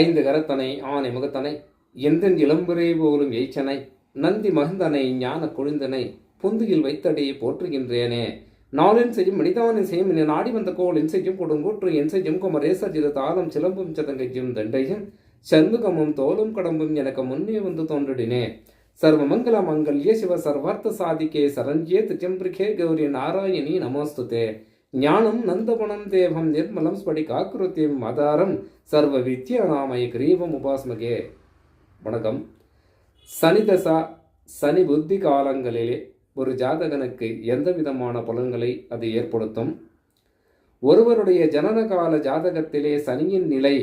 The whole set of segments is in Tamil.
ஐந்து கரத்தனை ஆனை முகத்தனை எந்தன் இளம்புரை போலும் எய்ச்சனை நந்தி மகந்தனை ஞான கொழுந்தனை பொந்துகில் வைத்தடி போற்றுகின்றேனே. நாளின் செய்யும் மனிதானின் செய்யும் என நாடி வந்த கோளின் செய்யும் கொடுங்கூற்று என் செய்யும் குமரேசஜித தாளம் சிலம்பும் சதங்கையும் தண்டையும் சண்முகமும் தோலும் கடம்பும் எனக்கு முன்னே வந்து தோன்றினே சர்வ மங்கள மங்கல்ய சிவ சர்வார்த்த சாதிக்கே சரண்யே திஜம்பிரிகே கௌரி நாராயணி நமோஸ்துதே. ஞானம் நந்தபுணம் தேவம் நிர்மலம் ஸ்படிகாக்கிருத்தியம் மதாரம் சர்வ வித்யா நாமய கிரீவம் உபாஸ்மகே. வணக்கம். சனிதசா சனி புத்தி காலங்களிலே ஒரு ஜாதகனுக்கு எந்த விதமான பலன்களை அது ஏற்படுத்தும்? ஒருவருடைய ஜனனகால ஜாதகத்திலே சனியின் நிலை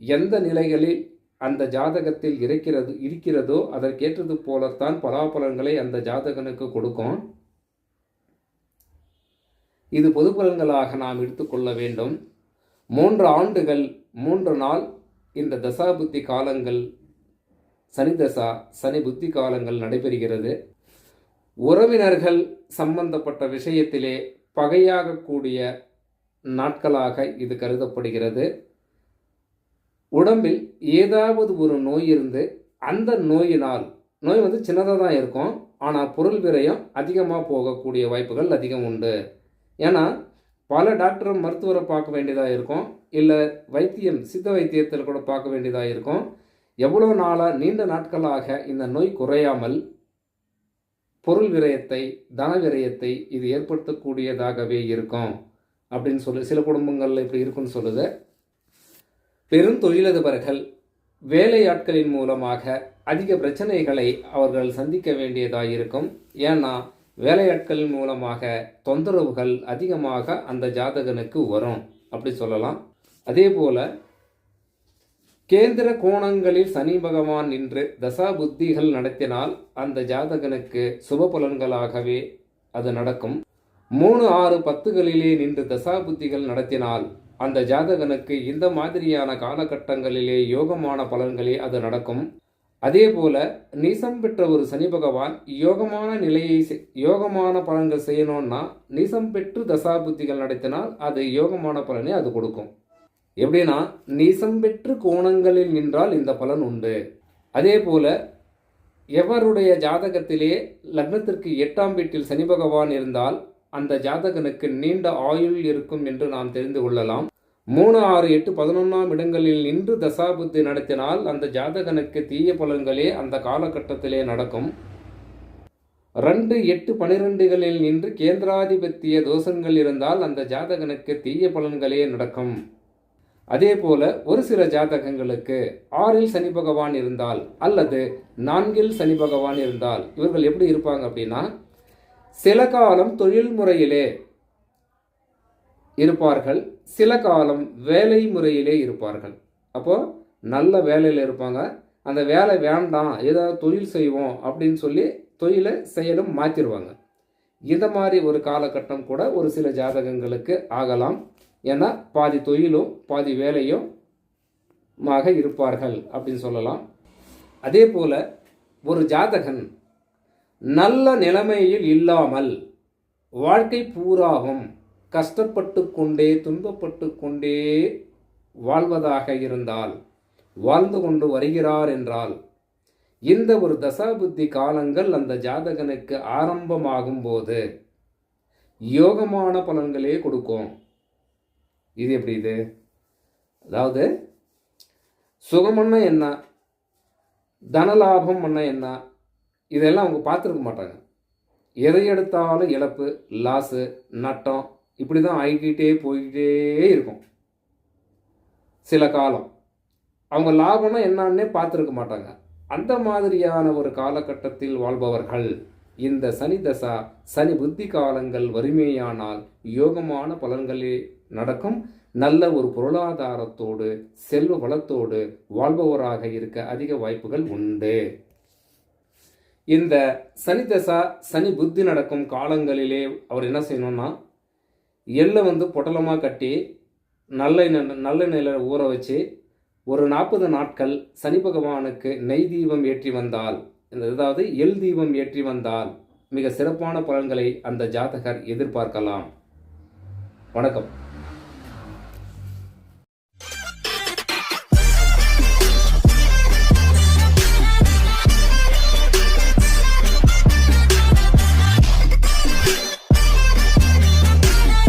எந்த நிலைகளில் அந்த ஜாதகத்தில் இருக்கிறது இருக்கிறதோ அதற்கேற்றது போலத்தான் பலாபலன்களை அந்த ஜாதகனுக்கு கொடுக்கும். இது பொது பலன்களாக நாம் எடுத்துக்கொள்ள வேண்டும். மூன்று ஆண்டுகள் மூன்று நாள் இந்த தசா புத்தி காலங்கள் சனி தசா சனி புத்தி காலங்கள் நடைபெறுகிறது. உறவினர்கள் சம்பந்தப்பட்ட விஷயத்திலே பகையாகக்கூடிய நாட்களாக இது கருதப்படுகிறது. உடம்பில் ஏதாவது ஒரு நோய் இருந்து அந்த நோயினால் நோய் வந்து சின்னதாக தான் இருக்கும் ஆனால் பொருள் விரயம் அதிகமாக போகக்கூடிய வாய்ப்புகள் அதிகம் உண்டு. ஏன்னா பல டாக்டர் மருத்துவரை பார்க்க வேண்டியதாக இருக்கும். இல்லை வைத்தியம் சித்த வைத்தியத்தில் கூட பார்க்க வேண்டியதாக இருக்கும். எவ்வளோ நாளாக நீண்ட நாட்களாக இந்த நோய் குறையாமல் பொருள் விரயத்தை தன விரயத்தை இது ஏற்படுத்தக்கூடியதாகவே இருக்கும். அப்படின்னு சொல்லி சில குடும்பங்களில் இப்படி இருக்குன்னு சொல்லுது. பெரும் தொழிலதிபர்கள் வேலையாட்களின் மூலமாக அதிக பிரச்சனைகளை அவர்கள் சந்திக்க வேண்டியதாக இருக்கும். ஏன்னா வேலையாட்கள் மூலமாக தொந்தரவுகள் அதிகமாக அந்த ஜாதகனுக்கு வரும். அப்படி சொல்லலாம். அதே போல கேந்திர கோணங்களில் சனி பகவான் நின்று தசா புத்திகள் நடத்தினால் அந்த ஜாதகனுக்கு சுப பலன்களாகவே அது நடக்கும். மூணு ஆறு பத்துகளிலே நின்று தசா புத்திகள் நடத்தினால் அந்த ஜாதகனுக்கு இந்த மாதிரியான காலகட்டங்களிலே யோகமான பலன்களே அது நடக்கும். அதே போல நீசம் பெற்ற ஒரு சனி பகவான் யோகமான நிலையை யோகமான பலன்கள் செய்யணும்னா நீசம் பெற்று தசாபுத்திகள் நடத்தினால் அது யோகமான பலனை அது கொடுக்கும். எப்படின்னா நீசம் பெற்று கோணங்களில் நின்றால் இந்த பலன் உண்டு. அதே போல எவருடைய ஜாதகத்திலே லக்னத்திற்கு எட்டாம் வீட்டில் சனி பகவான் இருந்தால் அந்த ஜாதகனுக்கு நீண்ட ஆயுள் இருக்கும் என்று நாம் தெரிந்து கொள்ளலாம். மூணு ஆறு எட்டு பதினொன்றாம் இடங்களில் நின்று தசாபுத்தி நடத்தினால் அந்த ஜாதகனுக்கு தீய பலன்களே அந்த காலகட்டத்திலே நடக்கும். ரெண்டு எட்டு பனிரெண்டுகளில் நின்று கேந்திராதிபத்திய தோஷங்கள் இருந்தால் அந்த ஜாதகனுக்கு தீய பலன்களே நடக்கும். அதே போல ஒரு சில ஜாதகங்களுக்கு ஆறில் சனி பகவான் இருந்தால் அல்லது நான்கில் சனி பகவான் இருந்தால் இவர்கள் எப்படி இருப்பாங்க அப்படின்னா சில காலம் தொழில் முறையிலே இருப்பார்கள். சில காலம் வேலை முறையிலே இருப்பார்கள். அப்போ நல்ல வேலையில் இருப்பாங்க. அந்த வேலை வேண்டாம் ஏதாவது தொழில் செய்வோம் அப்படின்னு சொல்லி தொழிலை செயலும் மாற்றிடுவாங்க இந்த மாதிரி ஒரு காலகட்டம் கூட ஒரு சில ஜாதகங்களுக்கு ஆகலாம். ஏன்னா பாதி தொழிலும் பாதி வேலையும் மாக இருப்பார்கள் அப்படின்னு சொல்லலாம். அதே போல் ஒரு ஜாதகன் நல்ல நிலைமையில் இல்லாமல் வாழ்க்கை பூராவும் கஷ்டப்பட்டு கொண்டே துன்பப்பட்டு கொண்டே வாழ்வதாக இருந்தால் வாழ்ந்து கொண்டு வருகிறார் என்றால் இந்த ஒரு தசாபுத்தி காலங்கள் அந்த ஜாதகனுக்கு ஆரம்பமாகும் போது யோகமான பலன்களே கொடுக்கும். இது எப்படி இது? அதாவது சுகமன்னா என்ன? தனலாபம் பண்ண என்ன? இதெல்லாம் அவங்க பார்த்துருக்க மாட்டாங்க. எதை எடுத்தாலும் இழப்பு லாஸு நட்டம் இப்படி தான் ஆகிக்கிட்டே போய்கிட்டே இருக்கும். சில காலம். அவங்க லாபம்னா என்னன்னே பார்த்துருக்க மாட்டாங்க. அந்த மாதிரியான ஒரு காலகட்டத்தில் வாழ்பவர்கள் இந்த சனி தசா சனி புத்தி காலங்கள் வறுமையானால் யோகமான பலன்களே நடக்கும். நல்ல ஒரு பொருளாதாரத்தோடு செல்வ வளத்தோடு வாழ்பவராக இருக்க அதிக வாய்ப்புகள் உண்டு. இந்த சனி தசா சனி புத்தி நடக்கும் காலங்களிலே அவர் என்ன செய்யணும்னா எள்ளை வந்து பொட்டலமாக கட்டி நல்லெண்ணெய் நல்லெண்ணெயில் ஊற வச்சு ஒரு நாற்பது நாட்கள் சனி பகவானுக்கு நெய் தீபம் ஏற்றி வந்தால் இந்த அதாவது எள் தீபம் ஏற்றி வந்தால் மிக சிறப்பான பலன்களை அந்த ஜாதகர் எதிர்பார்க்கலாம். வணக்கம்.